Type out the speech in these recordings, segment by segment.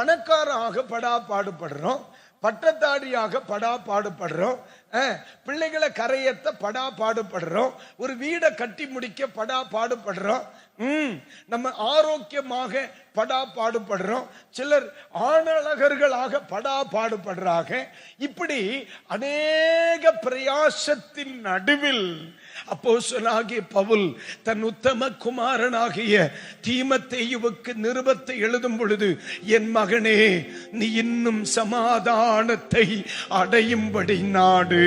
பணக்காராக படா பாடுபடுறோம். பட்டத்தாடியாக படா பாடுபடுறோம். பிள்ளைகளை கரையத்த படா பாடுபடுறோம். ஒரு வீடை கட்டி முடிக்க படா பாடுபடுறோம். ம், நம்ம ஆரோக்கியமாக படா பாடுபடுறோம். சிலர் ஆணழகர்களாக படா பாடுபடுறாங்க. இப்படி அநேக பிரயாசத்தின் நடுவில் அப்போசனாகிய பவுல் தன் உத்தம குமாரனாகிய தீமத்தேயுவுக்கு நிருபத்தை எழுதும் பொழுது என் மகனே நீ இன்னும் சமாதானத்தை அடையும்படி நாடு.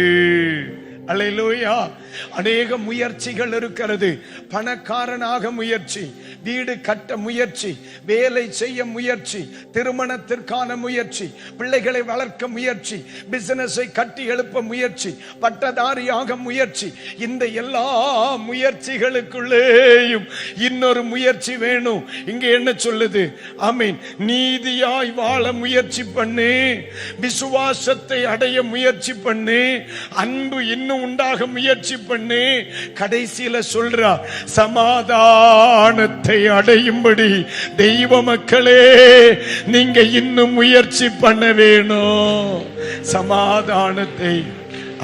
அலையிலோயா. அநேக முயற்சிகள் இருக்கிறது. பணக்காரனாக முயற்சி. வீடு கட்ட முயற்சி வேலை செய்ய முயற்சி திருமணத்திற்கான முயற்சி பிள்ளைகளை வளர்க்க முயற்சி பிசினஸை கட்டி எழுப்ப முயற்சி பட்டதாரியாக முயற்சி. இந்த எல்லா முயற்சிகளுக்குள்ளேயும் இன்னொரு முயற்சி வேணும். இங்க என்ன சொல்லுது? ஆமீன். நீதியாய் வாழ முயற்சி பண்ணு. விசுவாசத்தை அடைய முயற்சி பண்ணு. அன்பு இன்னும் உண்டாக முயற்சி பண்ணு. கடைசியில சொல்றா சமாதானத்தை அடையும்படி தெய்வ மக்களே நீங்க இன்னும் முயற்சி பண்ண வேணும். சமாதானத்தை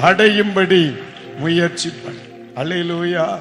அடையும்படி முயற்சி பண்ண. அலையிலூயா.